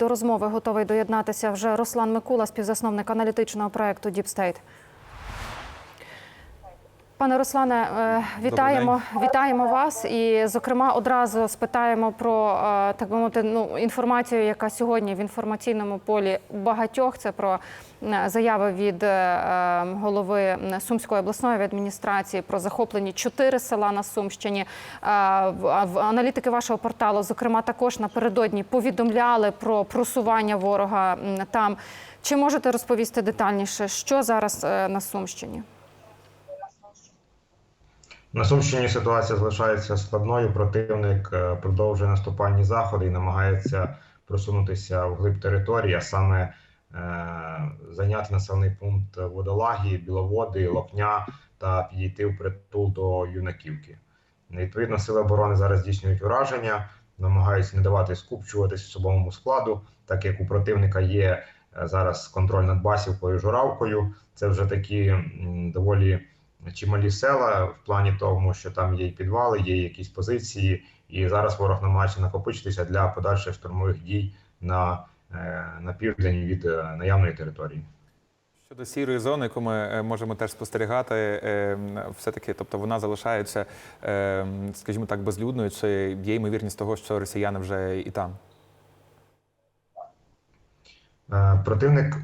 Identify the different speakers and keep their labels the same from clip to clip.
Speaker 1: до розмови готовий доєднатися вже Руслан Микула, співзасновник аналітичного проекту Діпстейт. Пане Руслане, е, вітаємо, вітаємо вас. І, зокрема, одразу спитаємо про е, так би мовити, ну інформацію, яка сьогодні в інформаційному полі багатьох. Це про е, заяви від голови Сумської обласної адміністрації про захоплені чотири села на Сумщині. В- аналітики вашого порталу, зокрема, також напередодні повідомляли про просування ворога там. Чи можете розповісти детальніше, що зараз на Сумщині?
Speaker 2: На Сумщині ситуація залишається складною. Противник е, продовжує наступальні заходи і намагається просунутися в глиб території, а саме е, зайняти населений пункт Водолагі, Біловоди, Лопня та підійти в притул до Юнаківки. Відповідно, сили оборони зараз здійснюють ураження, намагаються не давати скупчуватись особовому складу, так як у противника є е, зараз контроль над Басівкою, Журавкою. Це вже такі доволі чималі села в плані тому, що там є і підвали, є якісь позиції, і зараз ворог намагається накопичитися для подальших штурмових дій на, е, на південь від е, наявної території.
Speaker 3: Щодо сірої зони, яку ми е, можемо теж спостерігати, е, все-таки, тобто вона залишається, скажімо так, безлюдною, чи є ймовірність того, що росіяни вже і там?
Speaker 2: Противник,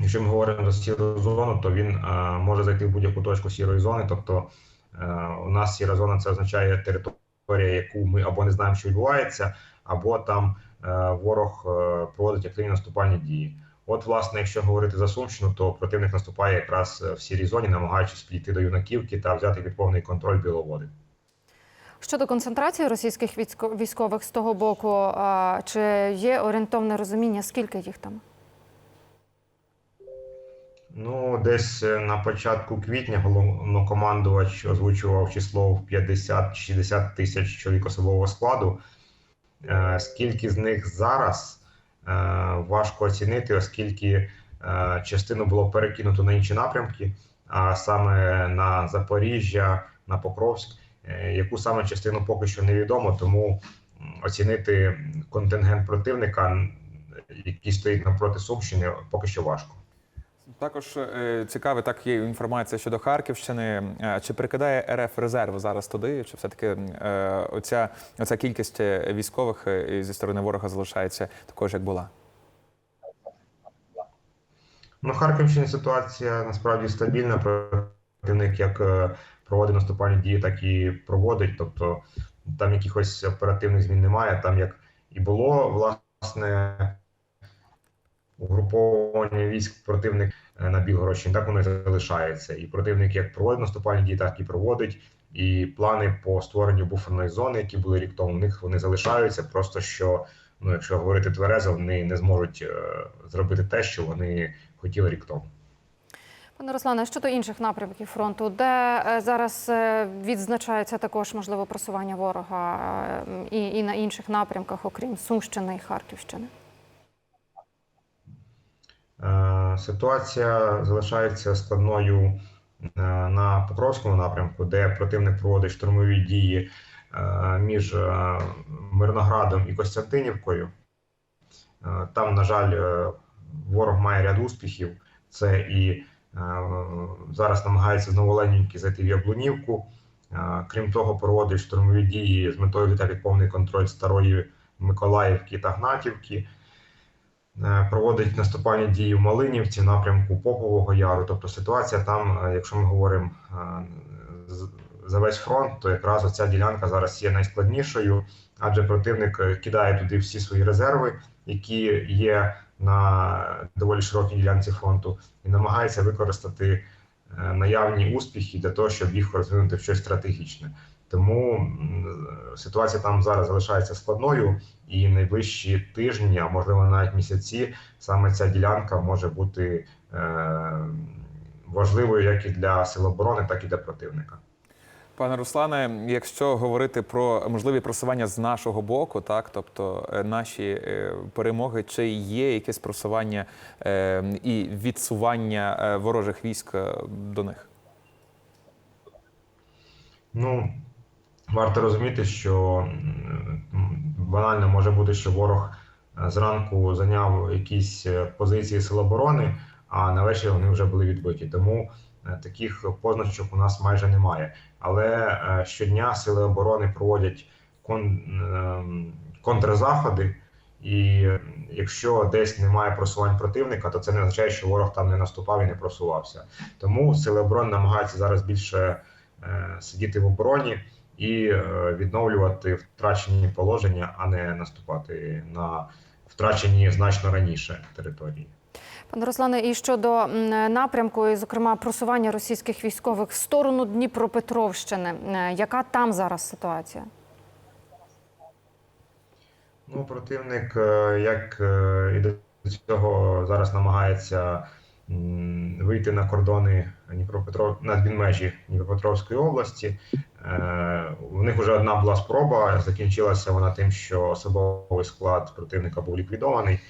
Speaker 2: якщо ми говоримо за сіру зону, то він е, може зайти в будь-яку точку сірої зони. Тобто е, у нас сіра зона це означає територія, яку ми або не знаємо, що відбувається, або там е, ворог е, проводить активні наступальні дії. От, власне, якщо говорити за Сумщину, то противник наступає якраз в сірій зоні, намагаючись підійти до юнаківки та взяти під повний контроль біловоди.
Speaker 1: Щодо концентрації російських військо- військових з того боку, а, чи є орієнтовне розуміння, скільки їх там?
Speaker 2: Ну, десь е, на початку квітня головнокомандувач озвучував число в 50-60 тисяч чоловік особового складу. Е, Скільки з них зараз е, важко оцінити, оскільки частину було перекинуто на інші напрямки, а саме на Запоріжжя, на Покровськ. Яку саме частину поки що невідомо, тому оцінити контингент противника, який стоїть навпроти Сумщини, поки що важко.
Speaker 3: Також е, цікаве, так є інформація щодо Харківщини. Е, Чи прикидає РФ резерв зараз туди, чи все-таки е, оця, оця кількість військових зі сторони ворога залишається такою, ж, як була?
Speaker 2: Ну, Харківщині ситуація насправді стабільна. Противник як проводить наступальні дії, так і проводить. Тобто там якихось оперативних змін немає. Там як і було власне угруповання військ противник е, на Білгородщині, так воно і залишається. І противник як проводить наступальні дії, так і проводить. І плани по створенню буферної зони, які були рік тому, в них вони залишаються. Просто що, ну якщо говорити тверезо, вони не зможуть е, зробити те, що вони хотіли рік тому.
Speaker 1: Пане Руслане, щодо інших напрямків фронту, де е, зараз відзначається також можливо просування ворога і, і на інших напрямках, окрім Сумщини і Харківщини?
Speaker 2: Е, Ситуація залишається складною е, на Покровському напрямку, де противник проводить штурмові дії е, між Мирноградом і Костянтинівкою. Там, на жаль, ворог має ряд успіхів. Це і зараз намагається знову Ленінки зайти в Яблунівку. Крім того, проводить штурмові дії з метою взяти повний контроль старої Миколаївки та Гнатівки. Е, проводить наступальні дії в Малинівці, напрямку Попового Яру. Тобто ситуація там, е, якщо ми говоримо е, за весь фронт, то якраз оця ділянка зараз є найскладнішою, адже противник кидає туди всі свої резерви, які є на доволі широкій ділянці фронту, і намагається використати наявні успіхи для того, щоб їх розвинути в щось стратегічне. Тому ситуація там зараз залишається складною, і найближчі тижні, а можливо навіть місяці, саме ця ділянка може бути е, важливою як і для сил оборони, так і для противника.
Speaker 3: Пане Руслане, якщо говорити про можливі просування з нашого боку, так тобто е, наші е, перемоги, чи є якесь просування і відсування ворожих військ до них?
Speaker 2: Ну, варто розуміти, що банально може бути, що ворог е, зранку зайняв якісь е, позиції Сил оборони, а на вечір вони вже були відбиті. Тому е, таких позначок у нас майже немає. Але щодня сили оборони проводять кон, ем, контрзаходи. І якщо десь немає просувань противника, то це не означає, що ворог там не наступав і не просувався. Тому сили оборони намагаються зараз більше е, сидіти в обороні і е, відновлювати втрачені положення, а не наступати на втрачені значно раніше території.
Speaker 1: Пане Руслане, і щодо напрямку, і, зокрема, просування російських військових в сторону Дніпропетровщини, е, яка там зараз ситуація?
Speaker 2: Ну, противник, е, як і до цього зараз намагається вийти на кордони Дніпропетров на відмежі Дніпропетровської області. Е, У них вже одна була спроба. Закінчилася вона тим, що особовий склад противника був ліквідований,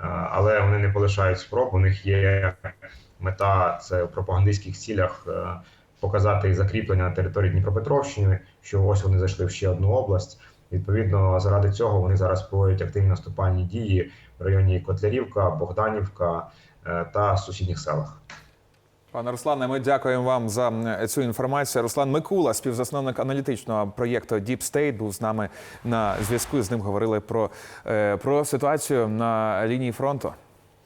Speaker 2: Е, але вони не полишають спроб. У них є мета це в пропагандистських цілях. е, Показати закріплення на території Дніпропетровщини, що ось вони зайшли в ще одну область. Відповідно, заради цього вони зараз проводять активні наступальні дії в районі Котлярівка, Богданівка та сусідніх селах.
Speaker 3: Пане Руслане, ми дякуємо вам за цю інформацію. Руслан Микула, співзасновник аналітичного проєкту Deep State, був з нами на зв'язку. З ним говорили про, е, про ситуацію на лінії фронту.